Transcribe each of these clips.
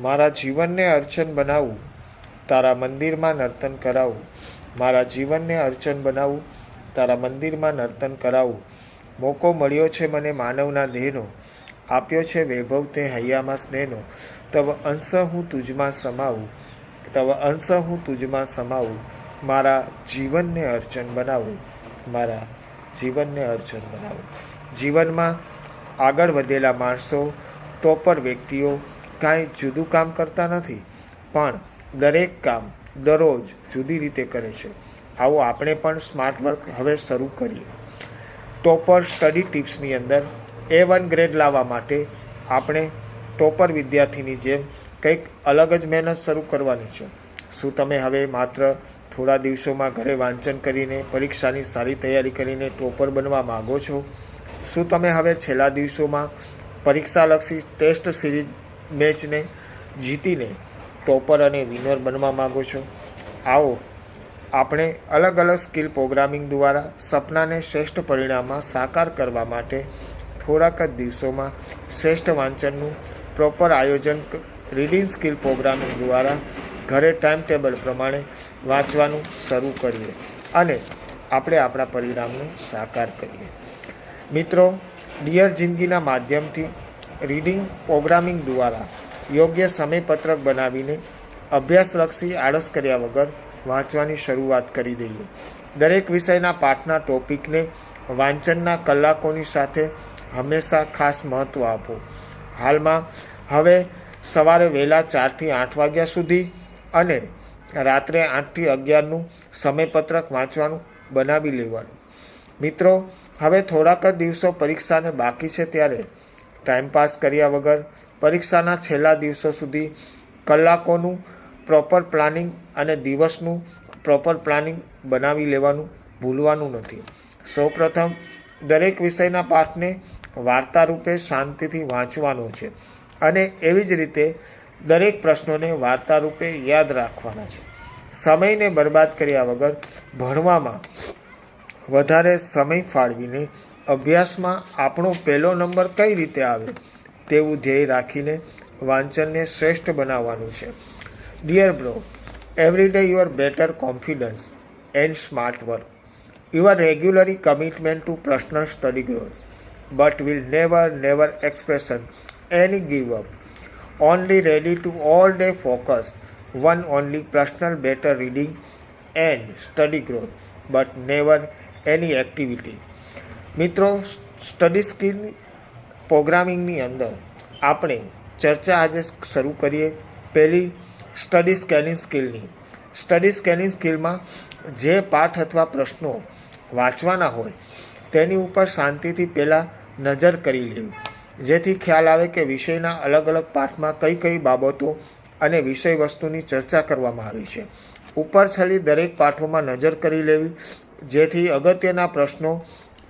મારા જીવનને અર્ચન બનાવવું તારા મંદિરમાં નર્તન કરાવું. મારા જીવનને અર્ચન બનાવવું તારા મંદિરમાં નર્તન કરાવું. મોકો મળ્યો છે મને માનવના દેહનો, આપ્યો છે વૈભવ તે હૈયામાં સ્નેહનો. તવ અંશ હું તુજમાં સમાવું, તવ અંશ હું તુજમાં સમાવું. મારા જીવનને અર્ચન બનાવું, મારા જીવનને અર્ચન બનાવું. જીવનમાં આગળ વધેલા માણસો, ટોપર વ્યક્તિઓ કાંઈ જુદું કામ કરતા નથી, પણ દરેક કામ દરરોજ જુદી રીતે કરે છે. આવો આપણે પણ સ્માર્ટ વર્ક હવે શરૂ કરીએ. ટોપર સ્ટડી ટિપ્સની અંદર એ વન ગ્રેડ લાવવા માટે આપણે ટોપર વિદ્યાર્થીની જેમ કંઈક અલગ જ મહેનત શરૂ કરવાની છે. શું તમે હવે માત્ર થોડા દિવસોમાં ઘરે વાંચન કરીને, પરીક્ષાની સારી તૈયારી કરીને ટોપર બનવા માગો છો? શું તમે હવે છેલ્લા દિવસોમાં પરીક્ષાલક્ષી ટેસ્ટ સિરીઝ મેચને જીતીને ટોપર અને વિનર બનવા માગો છો? આવો, આપણે અલગ અલગ સ્કિલ પ્રોગ્રામિંગ દ્વારા સપનાને શ્રેષ્ઠ પરિણામમાં સાકાર કરવા માટે થોડાક જ દિવસોમાં શ્રેષ્ઠ વાંચનનું પ્રોપર આયોજન રીડિંગ સ્કિલ પ્રોગ્રામિંગ દ્વારા ઘરે ટાઈમ ટેબલ પ્રમાણે વાંચવાનું શરૂ કરીએ અને આપણે આપણા પરિણામને સાકાર કરીએ. મિત્રો ડિયર જિંદગીના માધ્યમથી રીડિંગ પ્રોગ્રામિંગ દ્વારા યોગ્ય સમયપત્રક બનાવીને અભ્યાસલક્ષી આળસ કર્યા વગર વાંચવાની શરૂઆત કરી દઈએ. દરેક વિષયના પાઠના ટોપિકને વાંચનના કલાકોની સાથે હંમેશા ખાસ મહત્ત્વ આપો. હાલમાં હવે સવારે વહેલા ચારથી આઠ વાગ્યા સુધી અને રાત્રે આઠથી અગિયારનું સમયપત્રક વાંચવાનું બનાવી લેવાનું. મિત્રો, હવે થોડાક જ દિવસો પરીક્ષાને બાકી છે ત્યારે ટાઈમપાસ કર્યા વગર પરીક્ષાના છેલ્લા દિવસો સુધી કલાકોનું પ્રોપર પ્લાનિંગ અને દિવસનું પ્રોપર પ્લાનિંગ બનાવી લેવાનું ભૂલવાનું નથી. સૌપ્રથમ, દરેક વિષયના પાઠને વાર્તા રૂપે શાંતિથી વાંચવાનો છે અને એવી જ રીતે દરેક પ્રશ્નોને વાર્તા રૂપે યાદ રાખવાના છે. સમયને બરબાદ કર્યા વગર ભણવામાં વધારે સમય ફાળવીને અભ્યાસમાં આપણો પહેલો નંબર કઈ રીતે આવે તેવું ધ્યેય રાખીને વાંચનને શ્રેષ્ઠ બનાવવાનું છે dear bro every day you're better confidence and smart work you're regularly commitment to personal study growth but will never never expression any give up only ready to all day focus one only personal better reading and study growth but never any activity મિત્રો study skill પ્રોગ્રામિંગની અંદર આપણે ચર્ચા આજે શરૂ કરીએ. પહેલી study scanning સ્કિલની સ્ટડી સ્કેનિંગ સ્કિલમાં જે પાઠ અથવા પ્રશ્નો વાંચવાના હોય, તેની ઉપર શાંતિથી પહેલાં નજર કરી લેવી. જેથી ખ્યાલ આવે કે વિષયના અલગ અલગ પાઠમાં કઈ કઈ બાબતો અને વિષય વસ્તુની ચર્ચા કરવામાં આવી છે. ઉપર છેલ્લી દરેક પાઠોમાં નજર કરી લેવી. જેથી અગત્યના પ્રશ્નો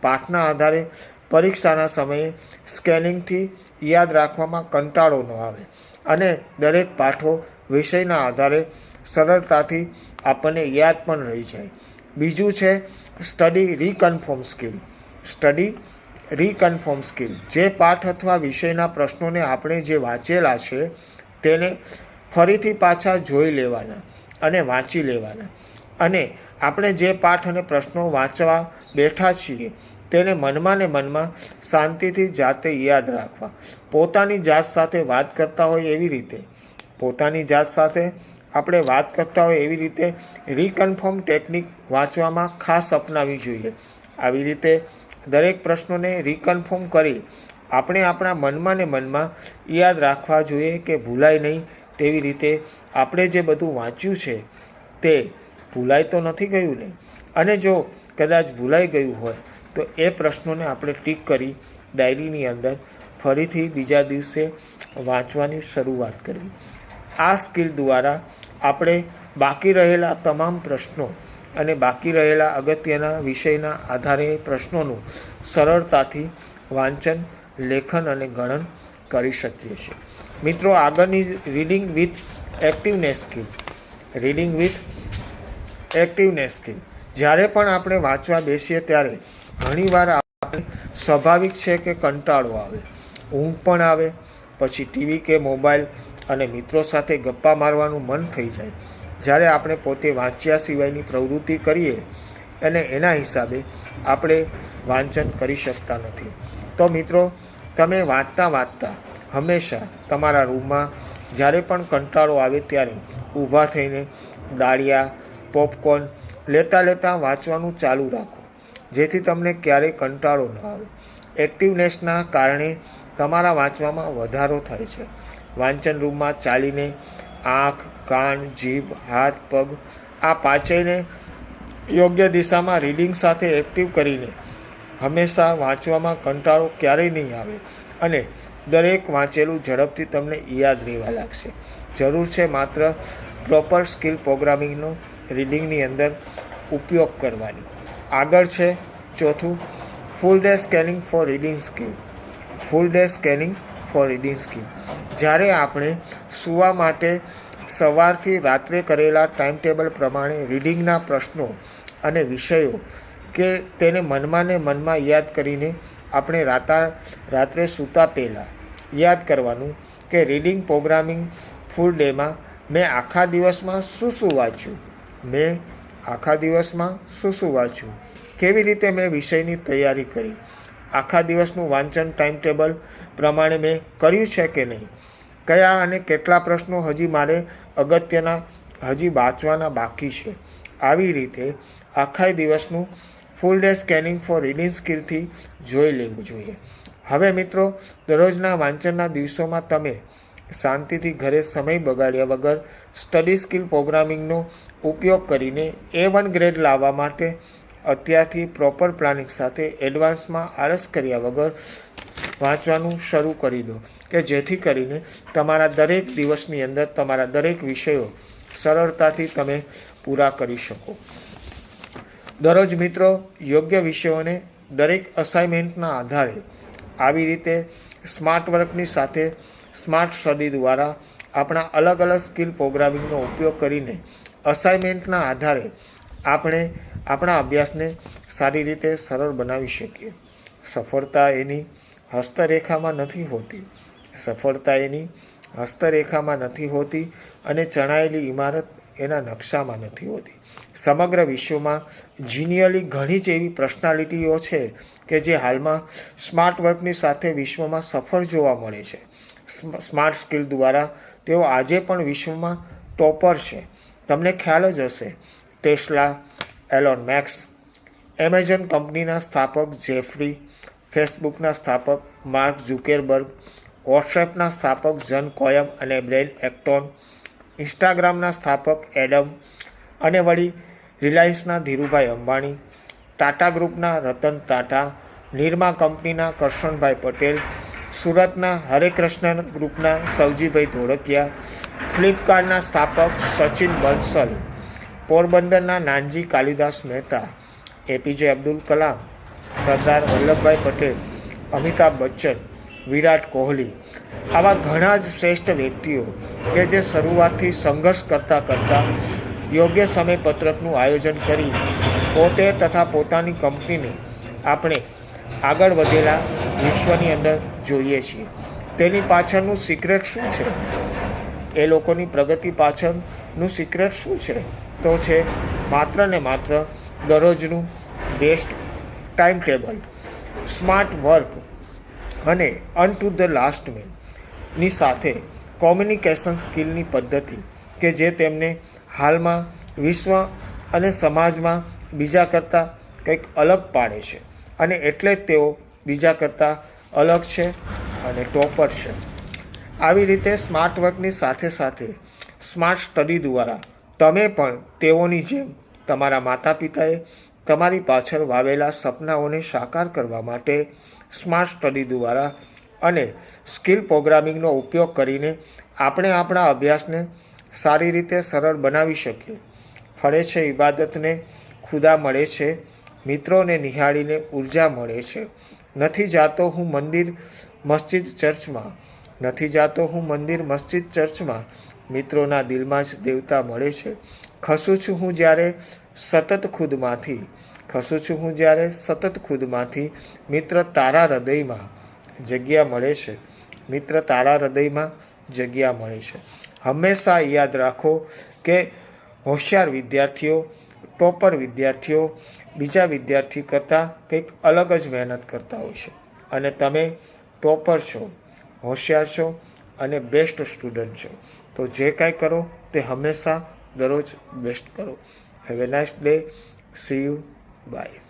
પાઠના આધારે પરીક્ષાના સમયે સ્કેનિંગથી યાદ રાખવામાં કંટાળો ન આવે અને દરેક પાઠો વિષયના આધારે સરળતાથી આપણને યાદ પણ રહી જાય. બીજું છે study reconfirm skill. Study reconfirm skill. જે પાઠ અથવા વિષયના પ્રશ્નોને આપણે જે વાંચેલા છે તેને ફરીથી પાછા જોઈ લેવાના અને વાંચી લેવાના. અને આપણે જે પાઠ અને પ્રશ્નો વાંચવા બેઠા છીએ તેને મનમાં ને મનમાં શાંતિથી જાતે યાદ રાખવા. પોતાની જાત સાથે વાત કરતા હોય એવી રીતે. પોતાની જાત સાથે આપણે વાત કરતા હોય એવી રીતે રીકન્ફર્મ ટેકનિક વાંચવામાં ખાસ અપનાવી જોઈએ. આવી રીતે દરેક પ્રશ્નોને રીકન્ફર્મ કરી આપણે આપણા મનમાં ને મનમાં યાદ રાખવા જોઈએ કે ભૂલાય નહીં તેવી રીતે આપણે જે બધું વાંચ્યું છે તે ભૂલાય તો નથી ગયું ને? અને જો કદાચ ભૂલાઈ ગયું હોય તો એ પ્રશ્નોને આપણે ટીક કરી ડાયરીની અંદર ફરીથી બીજા દિવસે વાંચવાની શરૂઆત કરવી. આ સ્કિલ દ્વારા આપણે બાકી રહેલા તમામ પ્રશ્નો અને બાકી રહેલા અગત્યના વિષયના આધારે પ્રશ્નોનું સરળતાથી વાંચન, લેખન અને ગણન કરી શકીએ છીએ. મિત્રો, આગળની reading with activeness skill. Reading with activeness skill. જ્યારે પણ આપણે વાંચવા બેસીએ ત્યારે ઘણીવાર આપણે સ્વાભાવિક છે કે કંટાળો આવે, ઊંઘ પણ આવે, પછી ટીવી કે મોબાઈલ અને મિત્રો સાથે ગપ્પા મારવાનું મન થઈ જાય. જ્યારે આપણે પોતે વાંચ્યા સિવાયની પ્રવૃત્તિ કરીએ અને એના હિસાબે આપણે વાંચન કરી શકતા નથી. તો મિત્રો, તમે વાંચતા વાંચતા હંમેશા તમારા રૂમમાં જ્યારે પણ કંટાળો આવે ત્યારે ઊભા થઈને દાળિયા, પોપકોર્ન લેતા લેતા વાંચવાનું ચાલુ રાખો, જેથી તમને ક્યારેય કંટાળો ન આવે. એક્ટિવનેસના કારણે તમારા વાંચવામાં વધારો થાય છે. વાંચન રૂમમાં ચાલીને આંખ, કાન, જીભ, હાથ, પગ, આ પાંચેયને યોગ્ય દિશામાં રીડિંગ સાથે એક્ટિવ કરીને હંમેશા વાંચવામાં કંટાળો ક્યારેય નહીં આવે અને દરેક વાંચેલું ઝડપથી તમને યાદ રહેવા લાગશે. જરૂર છે માત્ર પ્રોપર સ્કિલ પ્રોગ્રામિંગનો રીડિંગની અંદર ઉપયોગ કરવાની. આગળ છે ચોથું full day scanning for reading skill full day scanning for reading skill જ્યારે આપણે સૂવા માટે સવારથી રાત્રે કરેલા ટાઈમ ટેબલ પ્રમાણે રીડિંગના પ્રશ્નો અને વિષયો કે તેને મનમાં ને મનમાં યાદ કરીને આપણે રાતા, રાત્રે સૂતા પહેલાં યાદ કરવાનું કે રીડિંગ પ્રોગ્રામિંગ ફૂલ ડેમાં મેં આખા દિવસમાં શું શું વાંચ્યું? મેં આખા દિવસમાં શું શું વાંચ્યું? કેવી રીતે મેં વિષયની તૈયારી કરી? આખા દિવસનું વાંચન ટાઈમ ટેબલ પ્રમાણે મેં કર્યું છે કે નહીં? કયા અને કેટલા પ્રશ્નો હજી મારે અગત્યના હજી વાંચવાના બાકી છે? આવી રીતે આખા દિવસનું full day scanning for reading સ્કિલથી જોઈ લેવું જોઈએ. હવે મિત્રો, દરરોજના વાંચનના દિવસોમાં તમે શાંતિથી ઘરે સમય બગાડ્યા વગર સ્ટડી સ્કિલ પ્રોગ્રામિંગનો ઉપયોગ કરીને એ વન ગ્રેડ લાવવા માટે અત્યારથી પ્રોપર પ્લાનિંગ સાથે એડવાન્સમાં આળસ કર્યા વગર વાંચવાનું શરૂ કરી દો કે જેથી કરીને તમારા દરેક દિવસની અંદર તમારા દરેક વિષયો સરળતાથી તમે પૂરા કરી શકો. દરરોજ મિત્રો, યોગ્ય વિષયોને દરેક અસાઇનમેન્ટના આધારે આવી રીતે સ્માર્ટ વર્કની સાથે સ્માર્ટ સ્ટડી દ્વારા આપણા અલગ અલગ સ્કિલ પ્રોગ્રામિંગનો ઉપયોગ કરીને અસાઇનમેન્ટના આધારે આપણે આપણા અભ્યાસને સારી રીતે સરળ બનાવી શકીએ. સફળતા એની હસ્તરેખામાં નથી હોતી. સફળતા એની હસ્તરેખામાં નથી હોતી અને ચણાયેલી ઇમારત એના નકશામાં નથી હોતી. સમગ્ર વિશ્વમાં જીનિયલી ઘણી જ એવી પર્સનાલિટીઓ છે કે જે હાલમાં સ્માર્ટ વર્કની સાથે વિશ્વમાં સફળ જોવા મળે છે. સ્માર્ટ સ્કિલ દ્વારા તેઓ આજે પણ વિશ્વમાં ટોપર છે. તમને ખ્યાલ જ હશે, ટેસ્લા, એલોન મેક્સ, એમેઝોન કંપનીના સ્થાપક જેફરી, ફેસબુકના સ્થાપક માર્ક ઝુકેરબર્ગ, વોટ્સએપના સ્થાપક જન કોયમ અને બ્રેન એક્ટોન, ઇન્સ્ટાગ્રામના સ્થાપક એડમ અને વળી રિલાયન્સના ધીરુભાઈ અંબાણી, ટાટા ગ્રુપના રતન ટાટા, નિરમા કંપનીના કરશનભાઈ પટેલ સુરતના હરે કૃષ્ણ ગ્રુપના સવજીભાઈ ધોળકિયા, ફ્લિપકાર્ટના સ્થાપક સચિન બંસલ, પોરબંદરના નાનજી કાલિદાસ મહેતા, એપીજે અબ્દુલ કલામ, સરદાર વલ્લભભાઈ પટેલ, અમિતાભ બચ્ચન, વિરાટ કોહલી આવા ઘણા જ શ્રેષ્ઠ વ્યક્તિઓ કે જે શરૂઆતથી સંઘર્ષ કરતાં કરતાં યોગ્ય સમયપત્રકનું આયોજન કરી પોતે તથા પોતાની કંપનીને આપણે આગળ વધેલા વિશ્વની અંદર જોઈએ છીએ. તેની પાછળનું સિક્રેટ શું છે? એ લોકોની પ્રગતિ પાછળનું સિક્રેટ શું છે? તો છે માત્ર ને માત્ર દરરોજનું best time table smart work અને અન ટુ ધ લાસ્ટ મેનની સાથે કોમ્યુનિકેશન સ્કિલની પદ્ધતિ કે જે તેમને હાલમાં વિશ્વ અને સમાજમાં બીજા કરતાં કંઈક અલગ પાડે છે. અને એટલે જ તેઓ બીજા કરતાં અલગ છે અને ટોપર છે. આવી રીતે સ્માર્ટ વર્કની સાથે સાથે સ્માર્ટ સ્ટડી દ્વારા તમે પણ તેઓની જેમ તમારા માતા પિતાએ તમારી પાછળ વાવેલા સપનાઓને સાકાર કરવા માટે સ્માર્ટ સ્ટડી દ્વારા અને સ્કિલ પ્રોગ્રામિંગનો ઉપયોગ કરીને આપણે આપણા અભ્યાસને સારી રીતે સરળ બનાવી શકીએ. ફળે છે ઇબાદતને ખુદા મળે છે, મિત્રોને નિહાળીને ઊર્જા મળે છે નથી જાતો હું મંદિર મસ્જિદ ચર્ચમાં, નથી જાતો હું મંદિર મસ્જિદ ચર્ચમાં. મિત્રોના દિલમાં જ દેવતા મળે છે. ખસું છું હું જ્યારે સતત ખુદમાંથી, ખસું છું હું જ્યારે સતત ખુદમાંથી મિત્ર તારા હૃદયમાં જગ્યા મળે છે. મિત્ર તારા હૃદયમાં જગ્યા મળે છે. હંમેશા યાદ રાખો કે હોશિયાર વિદ્યાર્થીઓ ટોપર વિદ્યાર્થીઓ બીજા વિદ્યાર્થી કરતાં કંઈક અલગ જ મહેનત કરતા હોય છે. અને તમે ટોપર છો, હોશિયાર છો અને બેસ્ટ સ્ટુડન્ટ છો. તો જે કાંઈ કરો તે હંમેશા દરરોજ બેસ્ટ કરો. Have a nice day. See you. Bye.